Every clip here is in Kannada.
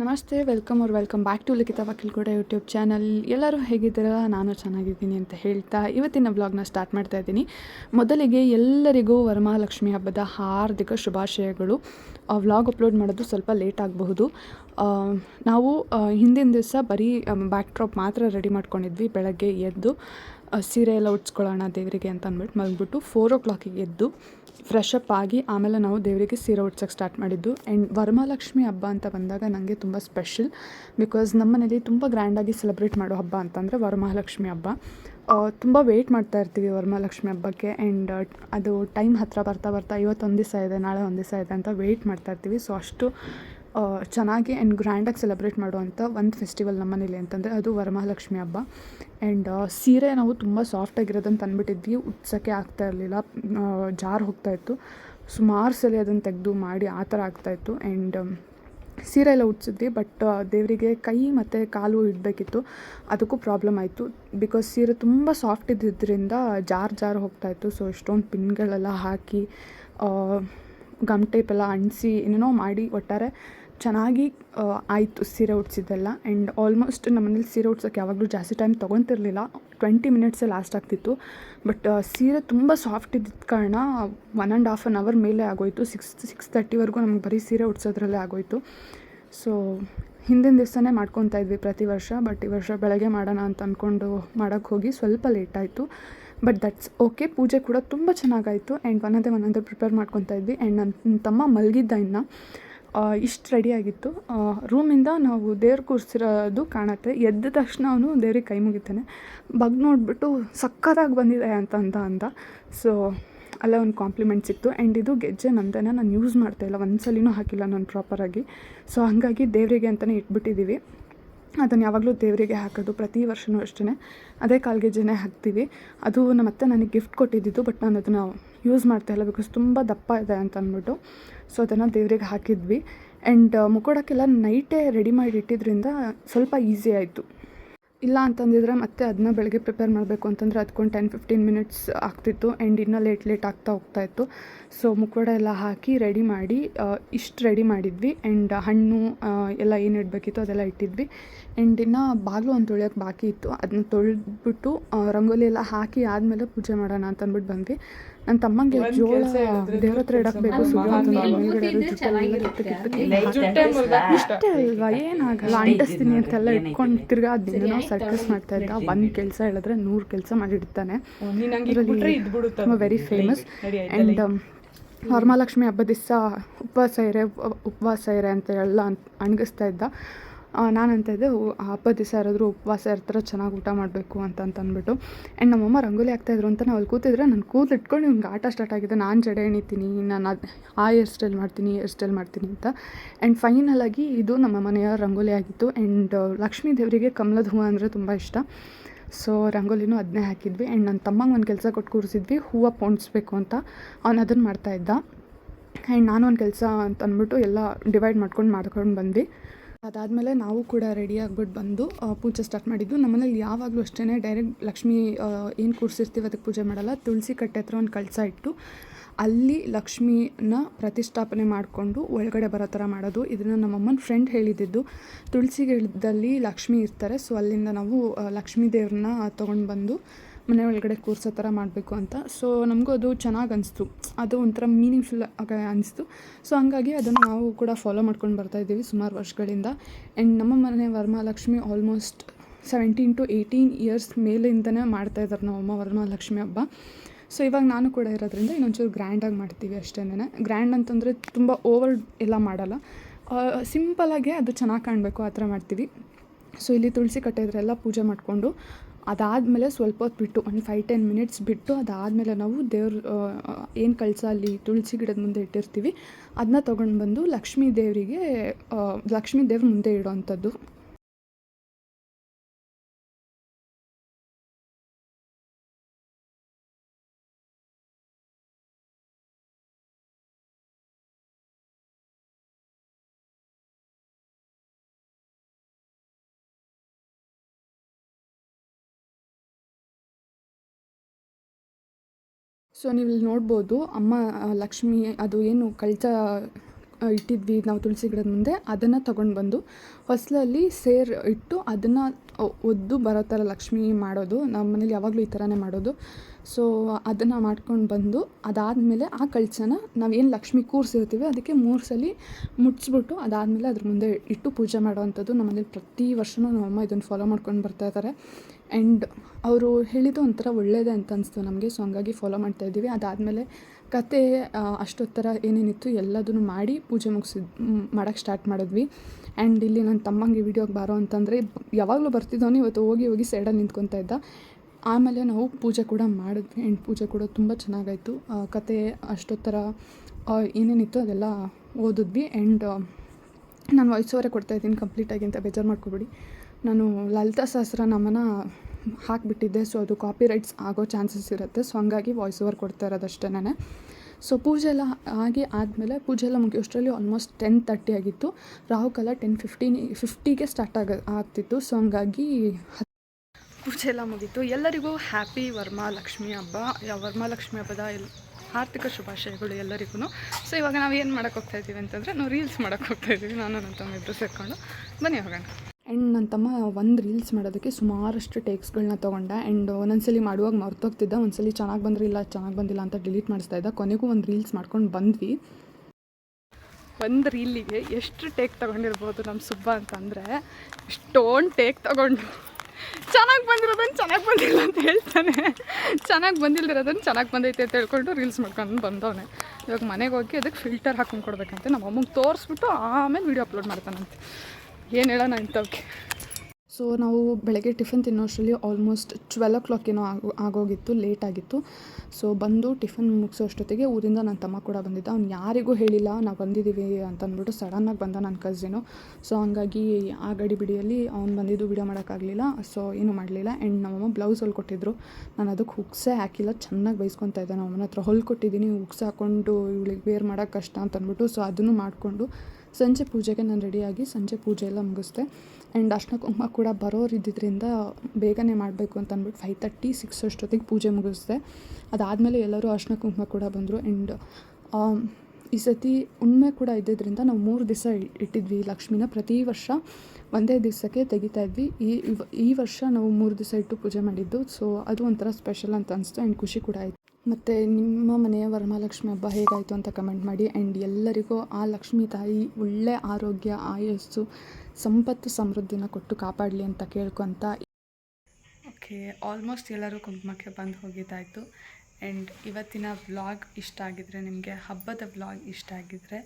ನಮಸ್ತೆ ವೆಲ್ಕಮ್ ಅವ್ರ ವೆಲ್ಕಮ್ ಬ್ಯಾಕ್ ಟು ಲಿಖಿತ ವಕೀಲ್ ಕೂಡ ಯೂಟ್ಯೂಬ್ ಚಾನಲ್ ಎಲ್ಲರೂ ಹೇಗಿದ್ದೀರಾ? ನಾನು ಚೆನ್ನಾಗಿದ್ದೀನಿ ಅಂತ ಹೇಳ್ತಾ ಇವತ್ತಿನ ವ್ಲಾಗ್ನ ಸ್ಟಾರ್ಟ್ ಮಾಡ್ತಾ ಇದ್ದೀನಿ. ಮೊದಲಿಗೆ ಎಲ್ಲರಿಗೂ ವರಮಹಾಲಕ್ಷ್ಮಿ ಹಬ್ಬದ ಹಾರ್ದಿಕ ಶುಭಾಶಯಗಳು. ವ್ಲಾಗ್ ಅಪ್ಲೋಡ್ ಮಾಡೋದು ಸ್ವಲ್ಪ ಲೇಟ್ ಆಗಬಹುದು. ನಾವು ಹಿಂದಿನ ದಿವಸ ಬರೀ ಬ್ಯಾಕ್ ಡ್ರಾಪ್ ಮಾತ್ರ ರೆಡಿ ಮಾಡ್ಕೊಂಡಿದ್ವಿ ಬೆಳಗ್ಗೆ ಎದ್ದು. ಸೀರೆ ಎಲ್ಲ ಉಟ್ಸ್ಕೊಳ್ಳೋಣ ದೇವರಿಗೆ ಅಂತ ಅಂದ್ಬಿಟ್ಟು ಮಲಗಿಬಿಟ್ಟು ಫೋರ್ ಓ ಕ್ಲಾಕಿಗೆ ಎದ್ದು. ಫ್ರೆಶ್ ಅಪ್ ಆಗಿ ಆಮೇಲೆ ನಾವು ದೇವರಿಗೆ ಸೀರೆ ಉಡ್ಸೋಕ್ಕೆ ಸ್ಟಾರ್ಟ್ ಮಾಡಿದ್ದು. ಆ್ಯಂಡ್ ವರಮಹಾಲಕ್ಷ್ಮಿ ಹಬ್ಬ ಅಂತ ಬಂದಾಗ ನನಗೆ ತುಂಬ ಸ್ಪೆಷಲ್ ಬಿಕಾಸ್ ನಮ್ಮ ಮನೇಲಿ ತುಂಬ ಗ್ರ್ಯಾಂಡಾಗಿ ಸೆಲೆಬ್ರೇಟ್ ಮಾಡೋ ಹಬ್ಬ ಅಂತಂದರೆ ವರಮಹಾಲಕ್ಷ್ಮಿ ಹಬ್ಬ. ತುಂಬ ವೆಯ್ಟ್ ಮಾಡ್ತಾ ಇರ್ತೀವಿ ವರಮಹಾಲಕ್ಷ್ಮಿ ಹಬ್ಬಕ್ಕೆ ಆ್ಯಂಡ್ ಅದು ಟೈಮ್ ಹತ್ತಿರ ಬರ್ತಾ ಬರ್ತಾ ಇವತ್ತೊಂದು ದಿವಸ ಇದೆ, ನಾಳೆ ಒಂದು ದಿವಸ ಇದೆ ಅಂತ ವೆಯ್ಟ್ ಮಾಡ್ತಾ ಇರ್ತೀವಿ. ಸೊ ಅಷ್ಟು ಚೆನ್ನಾಗಿ ಆ್ಯಂಡ್ ಗ್ರ್ಯಾಂಡಾಗಿ ಸೆಲೆಬ್ರೇಟ್ ಮಾಡುವಂಥ ಒಂದು ಫೆಸ್ಟಿವಲ್ ನಮ್ಮ ಮನೇಲಿ ಅಂತಂದರೆ ಅದು ವರಮಹಾಲಕ್ಷ್ಮಿ ಹಬ್ಬ. ಆ್ಯಂಡ್ ಸೀರೆ ನಾವು ತುಂಬ ಸಾಫ್ಟಾಗಿರೋದಂತ ತಂದುಬಿಟ್ಟಿದ್ವಿ ಉಟ್ಸೋಕ್ಕೆ ಆಗ್ತಾ ಇರಲಿಲ್ಲ. ಜಾರ್ ಹೋಗ್ತಾಯಿತ್ತು ಸುಮಾರು ಸಲ ಅದನ್ನು ತೆಗೆದು ಮಾಡಿ ಆ ಥರ ಆಗ್ತಾಯಿತ್ತು ಆ್ಯಂಡ್ ಸೀರೆ ಎಲ್ಲ ಉಟ್ಸಿದ್ವಿ ಬಟ್ ದೇವರಿಗೆ ಕೈ ಮತ್ತು ಕಾಲು ಇಡಬೇಕಿತ್ತು. ಅದಕ್ಕೂ ಪ್ರಾಬ್ಲಮ್ ಆಯಿತು. ಬಿಕಾಸ್ ಸೀರೆ ತುಂಬ ಸಾಫ್ಟ್ ಇದ್ದಿದ್ದರಿಂದ ಜಾರ್ ಜಾರ್ ಹೋಗ್ತಾಯಿತ್ತು ಸೊ ಎಷ್ಟೊಂದು ಪಿನ್ಗಳೆಲ್ಲ ಹಾಕಿ ಗಮ್ ಟೇಪ್ ಎಲ್ಲ ಅಂಟಿಸಿ ಏನೇನೋ ಮಾಡಿ ಒಟ್ಟಾರೆ ಚೆನ್ನಾಗಿ ಆಯಿತು ಸೀರೆ ಉಡ್ಸಿದ್ದೆಲ್ಲ. ಆ್ಯಂಡ್ ಆಲ್ಮೋಸ್ಟ್ ನಮ್ಮನೇಲಿ ಸೀರೆ ಉಡ್ಸೋಕ್ಕೆ ಯಾವಾಗಲೂ ಜಾಸ್ತಿ ಟೈಮ್ ತೊಗೊತಿರ್ಲಿಲ್ಲ. ಟ್ವೆಂಟಿ ಮಿನಿಟ್ಸೇ ಲಾಸ್ಟ್ ಆಗ್ತಿತ್ತು. ಬಟ್ ಸೀರೆ ತುಂಬ ಸಾಫ್ಟ್ ಇದ್ದಿದ್ದ ಕಾರಣ one and half an hour ಮೇಲೆ ಆಗೋಯಿತು. ಸಿಕ್ಸ್ ಸಿಕ್ಸ್ ತರ್ಟಿವರೆಗೂ ನಮ್ಗೆ ಬರೀ ಸೀರೆ ಉಡ್ಸೋದ್ರಲ್ಲೇ ಆಗೋಯಿತು. ಸೊ ಹಿಂದಿನ ದಿವಸನೇ ಮಾಡ್ಕೊತಾ ಇದ್ವಿ ಪ್ರತಿ ವರ್ಷ, ಬಟ್ ಈ ವರ್ಷ ಬೆಳಗ್ಗೆ ಮಾಡೋಣ ಅಂತ ಅಂದ್ಕೊಂಡು ಮಾಡೋಕ್ಕೆ ಹೋಗಿ ಸ್ವಲ್ಪ ಲೇಟ್ ಆಯಿತು. ಬಟ್ ದಟ್ಸ್ ಓಕೆ ಪೂಜೆ ಕೂಡ ತುಂಬ ಚೆನ್ನಾಗಾಯಿತು. ಆ್ಯಂಡ್ ಒಂದೊಂದೇ ಒಂದೊಂದೇ ಪ್ರಿಪೇರ್ ಮಾಡ್ಕೊತಾ ಇದ್ವಿ. ಆ್ಯಂಡ್ ನನ್ನ ತಮ್ಮ ಮಲಗಿದ್ದ ಇನ್ನು. ಇಷ್ಟು ರೆಡಿಯಾಗಿತ್ತು ರೂಮಿಂದ ನಾವು ದೇವ್ರು ಕೂರಿಸಿರೋದು ಕಾಣುತ್ತೆ. ಎದ್ದ ತಕ್ಷಣ ಅವನು ದೇವ್ರಿಗೆ ಕೈ ಮುಗಿತಾನೆ. ಬಗ್ ನೋಡಿಬಿಟ್ಟು ಸಕ್ಕತ್ತಾಗಿ ಬಂದಿದೆ ಅಂತ ಅಂತ ಅಂದ. ಸೊ ಅಲ್ಲೇ ಒಂದು ಕಾಂಪ್ಲಿಮೆಂಟ್ ಸಿಕ್ತು. ಆ್ಯಂಡ್ ಇದು ಗೆಜ್ಜೆ ನಂದೇನೆ, ನಾನು ಯೂಸ್ ಮಾಡ್ತಾಯಿಲ್ಲ ಒಂದು ಸಲಿನೂ ಹಾಕಿಲ್ಲ ನಾನು ಪ್ರಾಪರಾಗಿ ಸೊ ಹಾಗಾಗಿ ದೇವರಿಗೆ ಅಂತಲೇ ಇಟ್ಬಿಟ್ಟಿದ್ದೀವಿ ಅದನ್ನು ಯಾವಾಗಲೂ ದೇವರಿಗೆ ಹಾಕೋದು, ಪ್ರತಿ ವರ್ಷವೂ ಅಷ್ಟೇ ಅದೇ ಕಾಲ್ಗೆಜ್ಜೆನೇ ಹಾಕ್ತೀವಿ. ಅದು ನಮ್ಮ ಅತ್ತೆ ನನಗೆ ಗಿಫ್ಟ್ ಕೊಟ್ಟಿದ್ದಿದ್ದು ಬಟ್ ನಾನು ಅದನ್ನು ಯೂಸ್ ಮಾಡ್ತಾಯಿಲ್ಲ ಬಿಕಾಸ್ ತುಂಬ ದಪ್ಪ ಇದೆ ಅಂತ ಅಂದ್ಬಿಟ್ಟು. ಸೊ ಅದನ್ನು ದೇವರಿಗೆ ಹಾಕಿದ್ವಿ. ಆ್ಯಂಡ್ ಮುಕ್ಕೋಡೋಕ್ಕೆಲ್ಲ ನೈಟೇ ರೆಡಿ ಮಾಡಿ ಇಟ್ಟಿದ್ದರಿಂದ ಸ್ವಲ್ಪ ಈಸಿ ಆಯಿತು. ಇಲ್ಲ ಅಂತಂದಿದ್ರೆ ಮತ್ತೆ ಅದನ್ನ ಬೆಳಗ್ಗೆ ಪ್ರಿಪೇರ್ ಮಾಡಬೇಕು ಅಂತಂದರೆ ಅದ್ಕೊಂಡು ಟೆನ್ ಫಿಫ್ಟೀನ್ ಮಿನಿಟ್ಸ್ ಆಗ್ತಿತ್ತು. ಆ್ಯಂಡ್ ಇನ್ನೂ ಲೇಟ್ ಲೇಟ್ ಆಗ್ತಾ ಹೋಗ್ತಾ ಇತ್ತು. ಸೊ ಮುಖವಾಡ ಎಲ್ಲ ಹಾಕಿ ರೆಡಿ ಮಾಡಿ ಇಷ್ಟು ರೆಡಿ ಮಾಡಿದ್ವಿ. ಆ್ಯಂಡ್ ಹಣ್ಣು ಎಲ್ಲ ಏನು ಇಡಬೇಕಿತ್ತು ಅದೆಲ್ಲ ಇಟ್ಟಿದ್ವಿ. ಆ್ಯಂಡ್ ಇನ್ನು ಬಾಗಿಲು ಒಂದು ತೊಳಿಯೋಕೆ ಬಾಕಿ ಇತ್ತು. ಅದನ್ನ ತೊಳೆದ್ಬಿಟ್ಟು ರಂಗೋಲಿ ಎಲ್ಲ ಹಾಕಿ ಆದಮೇಲೆ ಪೂಜೆ ಮಾಡೋಣ ಅಂತ ಅಂದ್ಬಿಟ್ಟು ಬಂದ್ವಿ. ನನ್ನ ತಮ್ಮಂಗೆ ಜೋಳ ದೇವ್ರ ಹತ್ರ ಇಡಕ್ಕೆ ಬೇಕು ಸುಳ್ಳು ಅಂತಂದ್ರೆ ಮೇಲ್ಗಡೆ ಇರೋ ಜುಟ್ಟೆಲ್ಲ ಕಿತ್ತು ಕಿತ್ತು ಕಿತ್ತು ಜುಟ್ಟೆ ಮುರ್ದಾಕ್ ಇಷ್ಟ. ಅಷ್ಟೇ ಅಲ್ವಾ? ಏನಾಗಲ್ಲ. ಅಂಟಿಸ್ತೀನಿ ಅಂತೆಲ್ಲ ಇಟ್ಕೊಂಡು ತಿರ್ಗಾ ದಿನ ಸರ್ಕಸ್ ಮಾಡ್ತಾ ಇದ್ದ. ಒಂದು ಕೆಲಸ ಹೇಳಿದ್ರೆ ನೂರು ಕೆಲಸ ಮಾಡಿಡ್ತಾನೆ. ವೆರಿ ಫೇಮಸ್ ಆ್ಯಂಡ್ ವರಮಹಾಲಕ್ಷ್ಮಿ ಹಬ್ಬದ ದಿವಸ ಉಪವಾಸ ಇರೆ ಉಪವಾಸ ಇರೆ ಅಂತ ಎಲ್ಲ ಅನ್ ಅಣಗಿಸ್ತಾ ಇದ್ದ. ನಾನು ಆ ಹಬ್ಬದ ದಿವಸ ಯಾರಾದರೂ ಉಪವಾಸ ಇರ್ತಾರೆ ಚೆನ್ನಾಗಿ ಊಟ ಮಾಡಬೇಕು ಅಂತ ಅಂದ್ಬಿಟ್ಟು ಆ್ಯಂಡ್ ನಮ್ಮಮ್ಮ ರಂಗೋಲಿ ಹಾಕ್ತಾಯಿದ್ರು ಅಂತ ನಾವು ಅಲ್ಲಿ ಕೂತಿದ್ರೆ ನಾನು ಕೂದಲು ಇಟ್ಕೊಂಡು ಇವ್ನಿಗೆ ಆಟ ಸ್ಟಾರ್ಟ್ ಆಗಿದೆ. ನಾನು ಜಡೆ ಎಣಿತೀನಿ, ನಾನು ಅದು, ಆ ಹೇರ್ ಸ್ಟೈಲ್ ಮಾಡ್ತೀನಿ ಹೇರ್ ಸ್ಟೈಲ್ ಮಾಡ್ತೀನಿ ಅಂತ. ಆ್ಯಂಡ್ ಫೈನಲ್ ಆಗಿ ಇದು ನಮ್ಮ ಮನೆಯ ರಂಗೋಲಿ ಆಗಿತ್ತು. ಆ್ಯಂಡ್ ಲಕ್ಷ್ಮೀ ದೇವರಿಗೆ ಕಮಲದ ಹೂವು ಅಂದರೆ ತುಂಬ ಇಷ್ಟ. ಸೊ ರಂಗೋಲಿನೂ ಅದನ್ನೇ ಹಾಕಿದ್ವಿ. ಆ್ಯಂಡ್ ನನ್ನ ತಮ್ಮಂಗೆ ಒಂದು ಕೆಲಸ ಕೊಟ್ಟು ಕೂರಿಸಿದ್ವಿ, ಹೂವು ಪೋಣಿಸ್ಬೇಕು ಅಂತ. ಅವ್ನು ಅದನ್ನು ಮಾಡ್ತಾಯಿದ್ದ ಆ್ಯಂಡ್ ನಾನು ಒಂದು ಕೆಲಸ ಅಂತ ಅಂದ್ಬಿಟ್ಟು ಎಲ್ಲ ಡಿವೈಡ್ ಮಾಡ್ಕೊಂಡು ಮಾಡ್ಕೊಂಡು ಬಂದ್ವಿ. ಅದಾದಮೇಲೆ ನಾವು ಕೂಡ ರೆಡಿ ಆಗ್ಬಿಟ್ಟು ಬಂದು ಪೂಜೆ ಸ್ಟಾರ್ಟ್ ಮಾಡಿದ್ದು. ನಮ್ಮನೇಲಿ ಯಾವಾಗಲೂ ಅಷ್ಟೇ ಡೈರೆಕ್ಟ್ ಲಕ್ಷ್ಮಿ ಏನು ಕೂರಿಸಿರ್ತೀವಿ ಅದಕ್ಕೆ ಪೂಜೆ ಮಾಡಲ್ಲ. ತುಳಸಿ ಕಟ್ಟೆ ಹತ್ರ ಒಂದು ಕಳಸ ಇಟ್ಟು, ಅಲ್ಲಿ ಲಕ್ಷ್ಮಿನ ಪ್ರತಿಷ್ಠಾಪನೆ ಮಾಡಿಕೊಂಡು ಒಳಗಡೆ ಬರೋ ಥರ ಮಾಡೋದು. ಇದನ್ನು ನಮ್ಮಮ್ಮನ ಫ್ರೆಂಡ್ ಹೇಳಿದ್ದಿದ್ದು ತುಳಸಿ ಗಿಡದಲ್ಲಿ ಲಕ್ಷ್ಮಿ ಇರ್ತಾರೆ ಸೊ ಅಲ್ಲಿಂದ ನಾವು ಲಕ್ಷ್ಮೀ ದೇವ್ರನ್ನ ತೊಗೊಂಡು ಬಂದು ಮನೆ ಒಳಗಡೆ ಕೂರಿಸೋ ಥರ ಮಾಡಬೇಕು ಅಂತ. ಸೊ ನಮಗೂ ಅದು ಚೆನ್ನಾಗಿ ಅನಿಸ್ತು. ಅದು ಒಂಥರ ಮೀನಿಂಗ್ಫುಲ್ ಆಗ ಅನಿಸ್ತು. ಸೊ ಹಂಗಾಗಿ ಅದನ್ನು ನಾವು ಕೂಡ ಫಾಲೋ ಮಾಡ್ಕೊಂಡು ಬರ್ತಾ ಇದ್ದೀವಿ ಸುಮಾರು ವರ್ಷಗಳಿಂದ. ಆ್ಯಂಡ್ ನಮ್ಮ ಮನೆ Varamahalakshmi almost seventeen to eighteen years ಮೇಲಿಂದನೇ ಮಾಡ್ತಾ ಇದ್ದಾರೆ ನಮ್ಮಮ್ಮ ವರಮಹಾಲಕ್ಷ್ಮಿ ಹಬ್ಬ. ಸೊ ಇವಾಗ ನಾನು ಕೂಡ ಇರೋದ್ರಿಂದ ಇನ್ನೊಂಚೂರು ಗ್ರ್ಯಾಂಡಾಗಿ ಮಾಡ್ತೀವಿ ಅಷ್ಟೇ ಗ್ರ್ಯಾಂಡ್ ಅಂತಂದರೆ ತುಂಬ ಓವರ್ ಎಲ್ಲ ಮಾಡಲ್ಲ. ಸಿಂಪಲಾಗೆ ಅದು ಚೆನ್ನಾಗಿ ಕಾಣಬೇಕು ಆ ಥರ ಮಾಡ್ತೀವಿ. ಸೊ ಇಲ್ಲಿ ತುಳಸಿ ಕಟ್ಟೆದ್ರೆಲ್ಲ ಪೂಜೆ ಮಾಡಿಕೊಂಡು ಅದಾದಮೇಲೆ ಸ್ವಲ್ಪ ಹೊತ್ತು ಬಿಟ್ಟು ಒಂದು ಫೈವ್ ಟೆನ್ ಮಿನಿಟ್ಸ್ ಬಿಟ್ಟು ಅದಾದಮೇಲೆ ನಾವು ದೇವ್ರ ಏನು ಕಳಸ ಅಲ್ಲಿ ತುಳಸಿ ಗಿಡದ ಮುಂದೆ ಇಟ್ಟಿರ್ತೀವಿ ಅದನ್ನ ತೊಗೊಂಡು ಬಂದು ಲಕ್ಷ್ಮೀ ದೇವರಿಗೆ ಲಕ್ಷ್ಮೀ ದೇವ್ರ ಮುಂದೆ ಇಡೋವಂಥದ್ದು ಸೊ ನೀವು ಇಲ್ಲಿ ನೋಡ್ಬೋದು ಅಮ್ಮ ಲಕ್ಷ್ಮಿ, ಅದು ಏನು ಕಳ್ತ ಇಟ್ಟಿದ್ವಿ ನಾವು ತುಳಸಿ ಗಿಡದ ಮುಂದೆ, ಅದನ್ನು ತೊಗೊಂಡು ಬಂದು ಹೊಸಲಲ್ಲಿ ಸೇರ್ ಇಟ್ಟು ಅದನ್ನು ಒದ್ದು ಬರೋ ಥರ ಲಕ್ಷ್ಮಿ ಮಾಡೋದು. ನಮ್ಮ ಮನೇಲಿ ಯಾವಾಗಲೂ ಈ ಥರನೇ ಮಾಡೋದು. ಸೊ ಅದನ್ನು ಮಾಡ್ಕೊಂಡು ಬಂದು ಅದಾದಮೇಲೆ ಆ ಕಳಶನ ನಾವೇನು ಲಕ್ಷ್ಮಿ ಕೂರಿಸಿರ್ತೀವಿ ಅದಕ್ಕೆ ಮೂರು ಸಲ ಮುಟ್ಸ್ಬಿಟ್ಟು ಅದಾದಮೇಲೆ ಅದ್ರ ಮುಂದೆ ಇಟ್ಟು ಪೂಜೆ ಮಾಡೋವಂಥದ್ದು ನಮ್ಮನೇಲಿ ಪ್ರತಿ ವರ್ಷವೂ ನಮ್ಮಮ್ಮ ಇದನ್ನು ಫಾಲೋ ಮಾಡ್ಕೊಂಡು ಬರ್ತಾ ಇದ್ದಾರೆ ಆ್ಯಂಡ್ ಅವರು ಹೇಳಿದ್ದು ಒಂಥರ ಒಳ್ಳೆಯದೇ ಅಂತ ಅನಿಸ್ತು. ನಮಗೆ ಸೊ ಹಂಗಾಗಿ ಫಾಲೋ ಮಾಡ್ತಾ ಇದ್ದೀವಿ. ಅದಾದಮೇಲೆ ಕತೆ ಅಷ್ಟೊತ್ತರ ಏನೇನಿತ್ತು ಎಲ್ಲದನ್ನು ಮಾಡಿ ಪೂಜೆ ಮುಗಿಸಿದ್ ಮಾಡೋಕ್ಕೆ ಸ್ಟಾರ್ಟ್ ಮಾಡಿದ್ವಿ. ಆ್ಯಂಡ್ ಇಲ್ಲಿ ನನ್ನ ತಮ್ಮಂಗೆ ವೀಡಿಯೋಗೆ ಬಾರೋ ಅಂತಂದರೆ, ಯಾವಾಗಲೂ ಬರ್ತಿದ್ದವನು ಇವತ್ತು ಹೋಗಿ ಹೋಗಿ ಸೈಡಲ್ಲಿ ನಿಂತ್ಕೊತಾ ಇದ್ದ. ಆಮೇಲೆ ನಾವು ಪೂಜೆ ಕೂಡ ಮಾಡಿದ್ವಿ. ಆ್ಯಂಡ್ ಪೂಜೆ ಕೂಡ ತುಂಬ ಚೆನ್ನಾಗಾಯಿತು. ಕತೆ, ಅಷ್ಟೊತ್ತರ ಏನೇನಿತ್ತು ಅದೆಲ್ಲ ಓದಿದ್ವಿ. ಆ್ಯಂಡ್ ನಾನು ವಾಯ್ಸ್ ಓವರೇ ಕೊಡ್ತಾಯಿದ್ದೀನಿ ಕಂಪ್ಲೀಟಾಗಿ ಅಂತ ಬೇಜಾರು ಮಾಡ್ಕೊಬೇಡಿ. ನಾನು ಲಲಿತಾ ಸಹಸ್ರನಾಮನ ಹಾಕಿಬಿಟ್ಟಿದ್ದೆ. ಸೊ ಅದು ಕಾಪಿ ರೈಟ್ಸ್ ಆಗೋ ಚಾನ್ಸಸ್ ಇರುತ್ತೆ. ಸೊ ಹಂಗಾಗಿ ವಾಯ್ಸ್ ಓವರ್ ಕೊಡ್ತಾ ಇರೋದಷ್ಟೇ ಸೊ ಪೂಜೆ ಎಲ್ಲ ಆಗಿ ಆದಮೇಲೆ ಪೂಜೆ ಎಲ್ಲ ಮುಗಿಯೋಷ್ಟರಲ್ಲಿ ಆಲ್ಮೋಸ್ಟ್ ಟೆನ್ ತರ್ಟಿ ಆಗಿತ್ತು. ರಾಹುಕಾಲ ಟೆನ್ ಫಿಫ್ಟೀನ್ ಫಿಫ್ಟಿಗೆ ಸ್ಟಾರ್ಟ್ ಆಗ, ಆಗ್ತಿತ್ತು. ಸೊ ಹಂಗಾಗಿ ಪೂಜೆ ಎಲ್ಲ ಮುಗೀತು. ಎಲ್ಲರಿಗೂ ಹ್ಯಾಪಿ ವರ್ಮಾಲಕ್ಷ್ಮಿ ಹಬ್ಬ. ವರ್ಮಾಲಕ್ಷ್ಮಿ ಹಬ್ಬದ ಎಲ್ ಆರ್ಥಿಕ ಶುಭಾಶಯಗಳು ಎಲ್ಲರಿಗೂ. ಸೊ ಇವಾಗ ನಾವು ಏನು ಮಾಡೋಕ್ಕೆ ಹೋಗ್ತಾ ಇದ್ದೀವಿ ಅಂತಂದರೆ, ನಾವು ರೀಲ್ಸ್ ಮಾಡೋಕ್ಕೆ ಹೋಗ್ತಾ ಇದ್ದೀವಿ. ನಾನು ನನ್ನ ತಮ್ಮ ಇಬ್ಬರು ಸೇರಿಕೊಂಡು. ಬನ್ನಿ ಹೋಗೋಣ. ನನ್ನ ತಮ್ಮ ಒಂದು ರೀಲ್ಸ್ ಮಾಡೋದಕ್ಕೆ ಸುಮಾರಷ್ಟು ಟೇಕ್ಸ್ಗಳನ್ನ ತೊಗೊಂಡ ಆ್ಯಂಡ್ ಒಂದೊಂದ್ಸಲಿ ಮಾಡುವಾಗ ಮರ್ತೋಗ್ತಿದ್ದ. ಒಂದ್ಸಲಿ ಚೆನ್ನಾಗಿ ಬಂದ್ರೆ ಇಲ್ಲ, ಚೆನ್ನಾಗಿ ಬಂದಿಲ್ಲ ಅಂತ ಡಿಲೀಟ್ ಮಾಡಿಸ್ತಾ ಇದ್ದ. ಕೊನೆಗೂ ಒಂದು ರೀಲ್ಸ್ ಮಾಡ್ಕೊಂಡು ಬಂದ್ವಿ. ಒಂದು ರೀಲಿಗೆ ಎಷ್ಟು ಟೇಕ್ ತೊಗೊಂಡಿರ್ಬೋದು ನಮ್ಮ ಸುಬ್ಬ ಅಂತಂದರೆ ಎಷ್ಟೊಂದು ಟೇಕ್ ತೊಗೊಂಡು. ಚೆನ್ನಾಗಿ ಬಂದಿರೋದನ್ನು ಚೆನ್ನಾಗಿ ಬಂದಿಲ್ಲ ಅಂತ ಹೇಳ್ತಾನೆ. ಚೆನ್ನಾಗಿ ಬಂದಿಲ್ದಿರೋದನ್ನು ಚೆನ್ನಾಗಿ ಬಂದೈತೆ ಅಂತ ಹೇಳ್ಕೊಂಡು ರೀಲ್ಸ್ ಮಾಡ್ಕೊಂಡು ಬಂದವನೆ. ಇವಾಗ ಮನೆಗೆ ಹೋಗಿ ಅದಕ್ಕೆ ಫಿಲ್ಟರ್ ಹಾಕೊಂಡು ಕೊಡ್ಬೇಕಂತೆ. ನಮ್ಮ ಅಮ್ಮಗೆ ತೋರಿಸ್ಬಿಟ್ಟು ಆಮೇಲೆ ವೀಡಿಯೋ ಅಪ್ಲೋಡ್ ಮಾಡ್ತಾನಂತೆ. ಏನು ಹೇಳೋಣ ಇಂಥವ್ಕೆ? ಸೊ ನಾವು ಬೆಳಗ್ಗೆ ಟಿಫನ್ ತಿನ್ನೋಷ್ಟರಲ್ಲಿ ಆಲ್ಮೋಸ್ಟ್ ಟ್ವೆಲ್ ಓ ಕ್ಲಾಕ್ ಏನೋ ಆಗೋ, ಆಗೋಗಿತ್ತು ಲೇಟ್ ಆಗಿತ್ತು. ಸೊ ಬಂದು ಟಿಫನ್ ಮುಗಿಸೋ ಅಷ್ಟೊತ್ತಿಗೆ ಊರಿಂದ ನನ್ನ ತಮ್ಮ ಕೂಡ ಬಂದಿದ್ದ. ಅವ್ನು ಯಾರಿಗೂ ಹೇಳಿಲ್ಲ, ನಾವು ಬಂದಿದ್ದೀವಿ ಅಂತ ಅಂದ್ಬಿಟ್ಟು ಸಡನ್ನಾಗಿ ಬಂದ ನನ್ನ ಕಸಿನು ಸೊ ಹಂಗಾಗಿ ಆ ಗಡಿ ಬಿಡಿಯಲ್ಲಿ ಅವ್ನು ಬಂದಿದ್ದು ವಿಡಿಯೋ ಮಾಡೋಕ್ಕಾಗಲಿಲ್ಲ. ಸೊ ಏನು ಮಾಡಲಿಲ್ಲ. ಆ್ಯಂಡ್ ನಮ್ಮಮ್ಮ ಬ್ಲೌಸ್ ಹೊಲ್ಕೊಟ್ಟಿದ್ರು ನಾನು ಅದಕ್ಕೆ ಹುಕ್ಸೇ ಹಾಕಿಲ್ಲ. ಚೆನ್ನಾಗಿ ಬೈಸ್ಕೊತಾ ಇದ್ದೆ ನಮ್ಮಮ್ಮನ ಹತ್ರ ಹೊಲ್ಕೊಟ್ಟಿದ್ದೀನಿ ಹುಕ್ಸ್ ಹಾಕ್ಕೊಂಡು ಇವಳಿಗೆ ವೇರ್ ಮಾಡೋಕ್ಕೆ ಕಷ್ಟ ಅಂತ ಅಂದ್ಬಿಟ್ಟು ಸೊ ಅದನ್ನು ಮಾಡಿಕೊಂಡು ಸಂಜೆ ಪೂಜೆಗೆ ನಾನು ರೆಡಿಯಾಗಿ ಸಂಜೆ ಪೂಜೆ ಎಲ್ಲ ಮುಗಿಸ್ದೆ. ಆ್ಯಂಡ್ ಅರ್ಶಿನ ಕುಂಕುಮ ಕೂಡ ಬರೋರು ಇದ್ದಿದ್ದರಿಂದ ಬೇಗನೆ ಮಾಡಬೇಕು ಅಂತ ಅಂದ್ಬಿಟ್ಟು ಫೈವ್ ತರ್ಟಿ ಸಿಕ್ಸ್ ಅಷ್ಟೊತ್ತಿಗೆ ಪೂಜೆ ಮುಗಿಸ್ದೆ. ಅದಾದಮೇಲೆ ಎಲ್ಲರೂ ಅರ್ಶಿನ ಕುಂಕುಮ ಕೂಡ ಬಂದರು. ಆ್ಯಂಡ್ ಈ ಸತಿ ಉಣ್ಮೆ ಕೂಡ ಇದ್ದಿದ್ದರಿಂದ ನಾವು ಮೂರು ದಿವಸ ಇಟ್ಟಿದ್ವಿ ಲಕ್ಷ್ಮಿನ. ಪ್ರತಿ ವರ್ಷ ಒಂದೇ ದಿವಸಕ್ಕೆ ತೆಗಿತಾ ಇದ್ವಿ. ಈ ಈ ವರ್ಷ ನಾವು ಮೂರು ದಿವಸ ಇಟ್ಟು ಪೂಜೆ ಮಾಡಿದ್ದು. ಸೊ ಅದು ಒಂಥರ ಸ್ಪೆಷಲ್ ಅಂತ ಅನಿಸ್ತು. ಆ್ಯಂಡ್ ಖುಷಿ ಕೂಡ ಆಯಿತು. ಮತ್ತು ನಿಮ್ಮ ಮನೆಯ ವರಮಹಾಲಕ್ಷ್ಮಿ ಹಬ್ಬ ಹೇಗಾಯಿತು ಅಂತ ಕಮೆಂಟ್ ಮಾಡಿ. ಆ್ಯಂಡ್ ಎಲ್ಲರಿಗೂ ಆ ಲಕ್ಷ್ಮೀ ತಾಯಿ ಒಳ್ಳೆ ಆರೋಗ್ಯ, ಆಯಸ್ಸು, ಸಂಪತ್ತು ಸಮೃದ್ಧಿನ ಕೊಟ್ಟು ಕಾಪಾಡಲಿ ಅಂತ ಕೇಳ್ಕೊತ ಓಕೆ ಆಲ್ಮೋಸ್ಟ್ ಎಲ್ಲರೂ ಕುಂಕುಮಕ್ಕೆ ಬಂದು ಹೋಗಿದ್ದಾಯಿತು. ಆ್ಯಂಡ್ ಇವತ್ತಿನ ವ್ಲಾಗ್ ಇಷ್ಟ ಆಗಿದ್ರೆ, ನಿಮಗೆ ಹಬ್ಬದ ವ್ಲಾಗ್ ಇಷ್ಟ ಆಗಿದ್ರೆ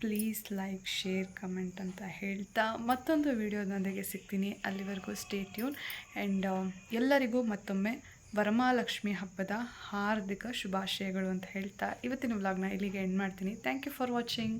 ಪ್ಲೀಸ್ ಲೈಕ್ ಶೇರ್ ಕಮೆಂಟ್ ಅಂತ ಹೇಳ್ತಾ ಮತ್ತೊಂದು ವಿಡಿಯೋದೊಂದಿಗೆ ಸಿಗ್ತೀನಿ. ಅಲ್ಲಿವರೆಗೂ ಸ್ಟೇ ಟ್ಯೂನ್ ಆ್ಯಂಡ್ ಎಲ್ಲರಿಗೂ ಮತ್ತೊಮ್ಮೆ ವರಮಹಾಲಕ್ಷ್ಮಿ ಹಬ್ಬದ ಹಾರ್ದಿಕ ಶುಭಾಶಯಗಳು ಅಂತ ಹೇಳ್ತಾ ಇವತ್ತಿನ ವ್ಲಾಗ್ನ ಇಲ್ಲಿಗೆ ಎಂಡ್ ಮಾಡ್ತೀನಿ. Thank you for watching